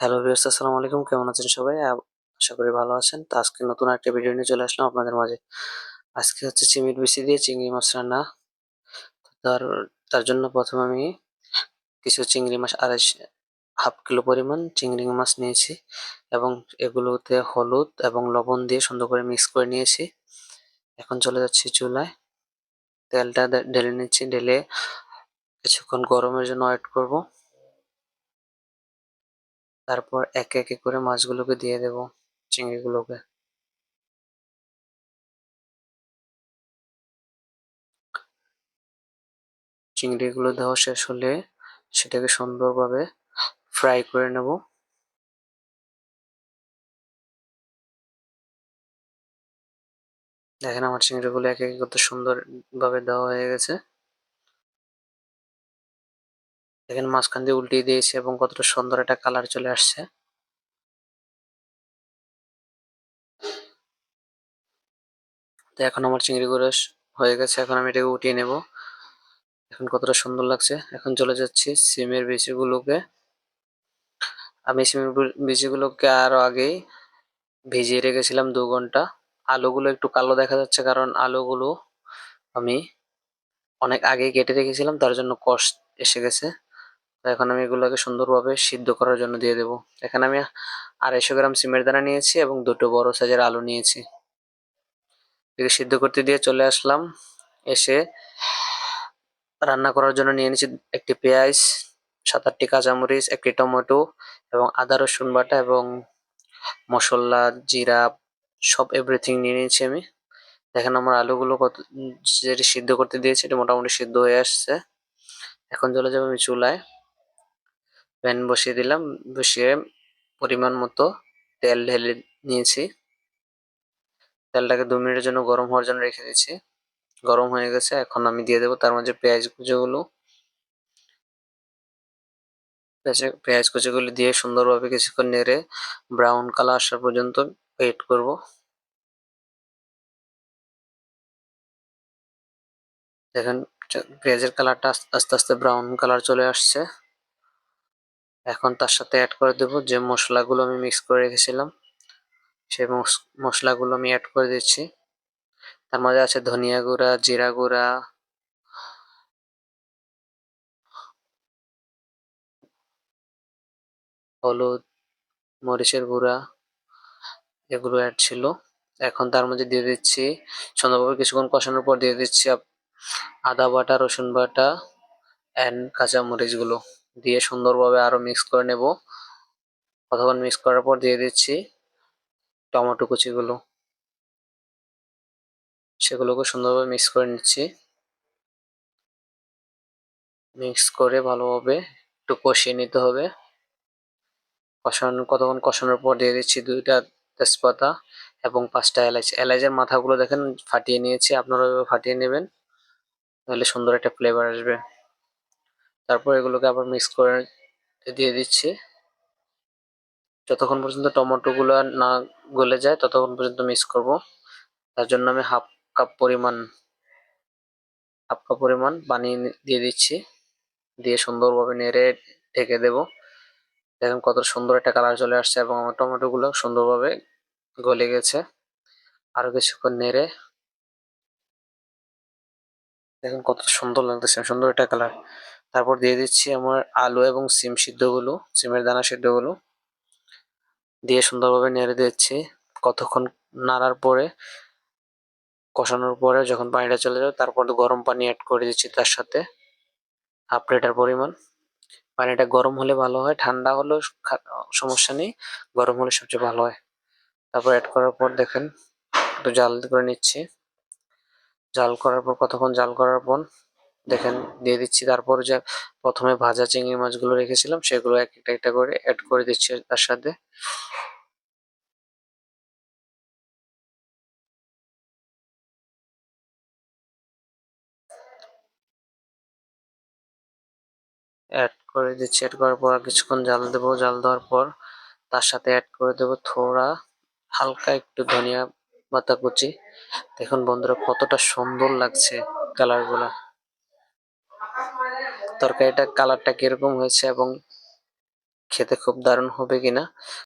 Hello viewers, আসসালামু আলাইকুম। কেমন আছেন সবাই? আশা করি ভালো আছেন। তো আজকে নতুন একটা ভিডিও নিয়ে চলে আসলাম আপনাদের মাঝে। আজকে হচ্ছে চিংড়ির বিচি দিয়ে চিংড়ি মাছ রান্না। তার তার জন্য প্রথমে আমি কিছু চিংড়ি মাছ আড়াইশ হাফ কিলো পরিমাণ চিংড়ি মাছ নিয়েছি এবং এগুলোতে হলুদ এবং লবণ দিয়ে সুন্দর করে মিক্স করে নিয়েছি। এখন চলে যাচ্ছি চুলায়। তেলটা ঢেলে নিচ্ছি। ঢেলে কিছুক্ষণ গরমের জন্য ওয়েট করব। তারপর একে একে করে মাছগুলোকে দিয়ে দেব, চিংড়িগুলোকে। চিংড়িগুলো দেওয়া শেষ হলে সেটাকে সুন্দরভাবে ফ্রাই করে নেব। দেখেন আমার চিংড়িগুলো এক এক কত সুন্দরভাবে দেওয়া হয়ে গেছে। দেখেন মাঝখান দিয়ে উল্টিয়ে দিয়েছে এবং কতটা সুন্দর একটা কালার চলে আসছে। তো এখন আমার চিংড়িগুলো স- হয়ে গেছে, এখন আমি এটাকে উঠিয়ে নেব। এখন কতটা সুন্দর লাগছে। এখন চলে যাচ্ছি সিমের বিচিগুলোকে আমি সিমের বিচিগুলোকে আরও আগেই ভিজিয়ে রেখেছিলাম দু ঘণ্টা। আলুগুলো একটু কালো দেখা যাচ্ছে কারণ আলুগুলো আমি অনেক আগেই কেটে রেখেছিলাম, তার জন্য কষ এসে গেছে। এখন আমি এগুলোকে সুন্দরভাবে সিদ্ধ করার জন্য দিয়ে দেবো। এখানে আমি আড়াইশো গ্রাম সিমের দানা নিয়েছি এবং দুটো বড় সাইজের আলু নিয়েছি। এটাকে সিদ্ধ করতে দিয়ে চলে আসলাম। এসে রান্না করার জন্য নিয়ে নিয়েছি একটি পেঁয়াজ সাত আটটি কাঁচামরিচ, একটি টমেটো এবং আদা, রসুন বাটা এবং মশলা, জিরা, সব এভরিথিং নিয়ে নিয়েছি আমি। দেখেন আমার আলুগুলো কত যেটি সিদ্ধ করতে দিয়েছি, এটা মোটামুটি সিদ্ধ হয়ে আসছে। এখন চলে যাব আমি চুলায়। প্যান বসিয়ে দিলাম, বসিয়ে পরিমাণ মতো তেল ঢেলে নিয়েছি। তেলটাকে দু মিনিটের জন্য গরম হওয়ার জন্য রেখে দিয়েছি। গরম হয়ে গেছে, এখন আমি দিয়ে দেবো তার মাঝে পেঁয়াজ কুচোগুলো। পেঁয়াজ- কুচিগুলো দিয়ে সুন্দরভাবে কিছুক্ষণ নেড়ে ব্রাউন কালার আসা পর্যন্ত ওয়েট করব। দেখেন, পেঁয়াজের কালারটা আস্তে আস্তে ব্রাউন কালার চলে আসছে। এখন তার সাথে অ্যাড করে দেব যে মশলাগুলো আমি মিক্স করে রেখেছিলাম। সেই মশলাগুলো আমি অ্যাড করে দিচ্ছি। তার মধ্যে আছে ধনিয়া গুঁড়া, জিরা গুঁড়া, হলুদ, মরিচের গুঁড়া, এগুলো অ্যাড ছিল। এখন তার মধ্যে দিয়ে দিচ্ছি সুন্দরভাবে কিছুক্ষণ কষানোর পর দিয়ে দিচ্ছি আদা বাটা, রসুন বাটা অ্যান্ড কাঁচা মরিচগুলো দিয়ে সুন্দরভাবে আরও মিক্স করে নেব। কতক্ষণ মিক্স করার পর দিয়ে দিচ্ছি টমেটো কুচিগুলো। সেগুলোকে সুন্দরভাবে মিক্স করে নিচ্ছি। মিক্স করে ভালোভাবে একটু কষিয়ে নিতে হবে। কষানো, কতক্ষণ কষানোর পর দিয়ে দিচ্ছি দুইটা তেজপাতা এবং পাঁচটা এলাচ এলাচের মাথাগুলো দেখেন ফাটিয়ে নিয়েছি আপনারা ফাটিয়ে নেবেন। তাহলে সুন্দর একটা ফ্লেভার আসবে। তারপর এগুলোকে আবার মিক্স করে দিয়ে দিচ্ছি। যতক্ষণ পর্যন্ত টমেটো গুলো না গলে যায়, ততক্ষণ পর্যন্ত মিক্স করব। তার জন্য আমি হাফ কাপ পরিমাণ হাফ কাপ পরিমাণ পানি দিয়ে দিচ্ছি। দিয়ে সুন্দরভাবে নেড়ে ঢেকে দেব। দেখুন কত সুন্দর একটা কালার চলে আসছে এবং আমার টমেটো গুলো সুন্দরভাবে গলে গেছে। আরও কিছুক্ষণ নেড়ে। দেখুন কত সুন্দর লাগতেছে, সুন্দর একটা কালার তারপর দিয়ে দিচ্ছি আমার আলু এবং সিম সিদ্ধগুলো সিমের দানা সিদ্ধগুলো দিয়ে সুন্দরভাবে নেড়ে দিচ্ছি। কতক্ষণ নাড়ার পরে, কষানোর পরে যখন পানিটা চলে যাবে, তারপর গরম পানি অ্যাড করে দিচ্ছি তার সাথে। হাফ লিটার পরিমাণ। পানিটা গরম হলে ভালো হয়, ঠান্ডা হলেও সমস্যা নেই, গরম হলে সবচেয়ে ভালো হয়। তারপর অ্যাড করার পর দেখেন, একটু জাল করে নিচ্ছি। জাল করার পর, কতক্ষণ জাল করার পর দেখেন, দিয়ে দিচ্ছি। তারপর যে প্রথমে ভাজা চিংড়ি মাছগুলো রেখেছিলাম, সেগুলো এক একটা একটা করে অ্যাড করে দিচ্ছি তার সাথে। অ্যাড করে দিচ্ছি। অ্যাড করার পর কিছুক্ষণ জাল দেবো। জাল দেওয়ার পর তার সাথে অ্যাড করে দেবো থোড়া, হালকা একটু ধনিয়া পাতা কুচি। দেখুন বন্ধুরা, কতটা সুন্দর লাগছে কালারগুলা। তরকারিটা কালারটা কীরকম হয়েছে এবং খেতে খুব দারুণ হবে কিনা।